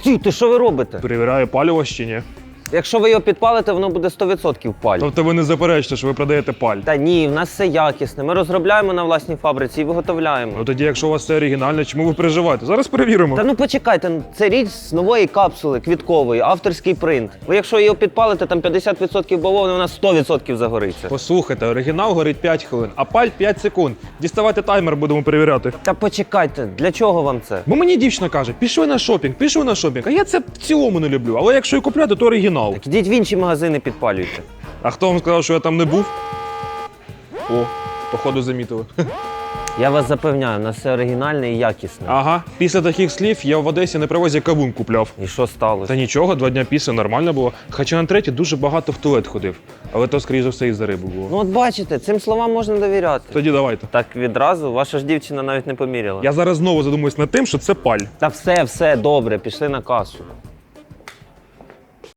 Стійте, що ви робите? Перевіряю палювач чи ні. Якщо ви його підпалите, воно буде 100% паль. Тобто ви не заперечите, що ви продаєте паль. Та ні, в нас все якісне. Ми розробляємо на власній фабриці і виготовляємо. Ну тоді, якщо у вас все оригінальне, чому ви переживаєте? Зараз перевіримо. Та ну почекайте, ну, це річ з нової капсули квіткової, авторський принт. Ви якщо його підпалите, там 50% бавовни, вона 100% загориться. Послухайте, оригінал горить 5 хвилин, а паль 5 секунд. Діставайте таймер, будемо перевіряти. Та почекайте, для чого вам це? Бо мені дівчина каже, пішли на шопінг, пішли на шопінг. А я це в цілому не люблю. Але якщо і купляти, то оригінал. Так ідіть в інші магазини підпалюйте. А хто вам сказав, що я там не був? О, походу замітили. Я вас запевняю, у нас все оригінальне і якісне. Ага, після таких слів я в Одесі на привозі кавун купляв. І що сталося? Та нічого, два дня після нормально було. Хоча на третій дуже багато в туалет ходив. Але то, скоріше за все, із-за риби було. Ну от бачите, цим словам можна довіряти. Тоді давайте. Так відразу ваша ж дівчина навіть не поміряла. Я зараз знову задумуюсь над тим, що це паль. Та все, все добре, пішли на касу.